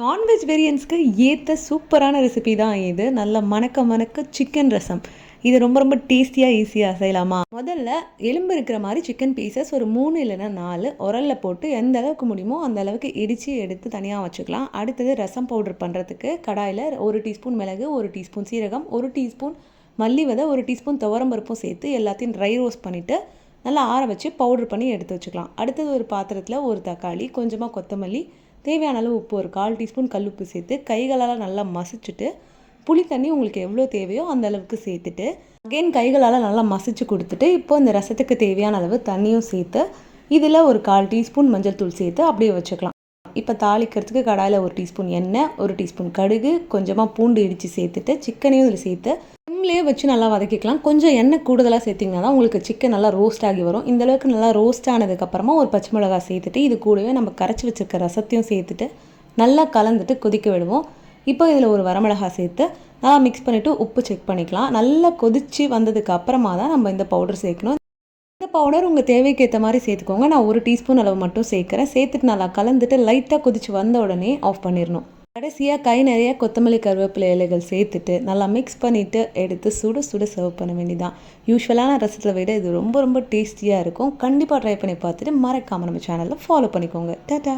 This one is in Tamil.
நான் வெஜிடேரியன்ஸ்க்கு ஏற்ற சூப்பரான ரெசிபி தான் இது. நல்ல மணக்க மணக்க சிக்கன் ரசம். இது ரொம்ப ரொம்ப டேஸ்டியாக ஈஸியாக செய்யலாமா முதல்ல எலும்பு இருக்கிற மாதிரி சிக்கன் பீசஸ் ஒரு மூணு இல்லைன்னா நாலு. உரலில் போட்டு எந்த அளவுக்கு முடியுமோ அந்த அளவுக்கு இடித்து எடுத்து தனியாக வச்சுக்கலாம். அடுத்தது ரசம் பவுடர் பண்ணுறதுக்கு கடாயில் ஒரு டீஸ்பூன் மிளகு ஒரு டீஸ்பூன் சீரகம் ஒரு டீஸ்பூன் மல்லி விதை ஒரு டீஸ்பூன் துவரம்பருப்பும் சேர்த்து எல்லாத்தையும் ட்ரை ரோஸ்ட் பண்ணிவிட்டு நல்லா ஆற வச்சு பவுடர் பண்ணி எடுத்து வச்சுக்கலாம். அடுத்தது ஒரு பாத்திரத்தில் ஒரு தக்காளி கொஞ்சமாக கொத்தமல்லி தேவையான அளவு உப்பு ஒரு கால் டீஸ்பூன் கல்லுப்பு சேர்த்து கைகளால் நல்லா மசிச்சுட்டு புளி தண்ணி உங்களுக்கு எவ்வளோ தேவையோ அந்த அளவுக்கு சேர்த்துட்டு அகெயின் கைகளால் நல்லா மசிச்சு கொடுத்துட்டு இப்போ இந்த ரசத்துக்கு தேவையான அளவு தண்ணியும் சேர்த்து இதில் ஒரு கால் டீஸ்பூன் மஞ்சள் தூள் சேர்த்து அப்படியே வச்சுக்கலாம். இப்போ தாளிக்கிறதுக்கு கடாயில் ஒரு டீஸ்பூன் எண்ணெய் ஒரு டீஸ்பூன் கடுகு கொஞ்சமாக பூண்டு இடித்து சேர்த்துட்டு சிக்கனையும் இதில் சேர்த்து சிம்லேயே வச்சு நல்லா வதக்கிக்கலாம். கொஞ்சம் எண்ணெய் கூடுதலாக சேர்த்திங்கன்னா தான் உங்களுக்கு சிக்கன் நல்லா ரோஸ்ட் ஆகி வரும். இந்த அளவுக்கு நல்லா ரோஸ்ட் ஆனதுக்கப்புறமா ஒரு பச்சை மிளகாய் சேர்த்துட்டு இது கூடவே நம்ம கரைச்சி வச்சுருக்க ரசத்தையும் சேர்த்துட்டு நல்லா கலந்துட்டு கொதிக்க விடுவோம். இப்போ இதில் ஒரு வரமிளகாய் சேர்த்து நல்லா மிக்ஸ் பண்ணிவிட்டு உப்பு செக் பண்ணிக்கலாம். நல்லா கொதித்து வந்ததுக்கு அப்புறமா தான் நம்ம இந்த பவுடர் சேர்க்கணும். இந்த பவுடர் உங்கள் தேவைக்கு ஏற்ற மாதிரி சேர்த்துக்கோங்க. நான் ஒரு டீஸ்பூன் அளவு மட்டும் சேர்க்குறேன். சேர்த்துட்டு நல்லா கலந்துட்டு லைட்டாக கொதிச்சு வந்த உடனே ஆஃப் பண்ணிடணும். கடைசியாக கை நிறைய கொத்தமல்லி கருவேப்பிலை இலைகள் சேர்த்துட்டு நல்லா மிக்ஸ் பண்ணிவிட்டு எடுத்து சுட சுட சர்வ் பண்ண வேண்டியதான் யூஸ்வலான ரசத்தை விட இது ரொம்ப ரொம்ப டேஸ்டியாக இருக்கும். கண்டிப்பாக ட்ரை பண்ணி பார்த்துட்டு மறக்காமல் நம்ம சேனலில் ஃபாலோ பண்ணிக்கோங்க. டாட்டா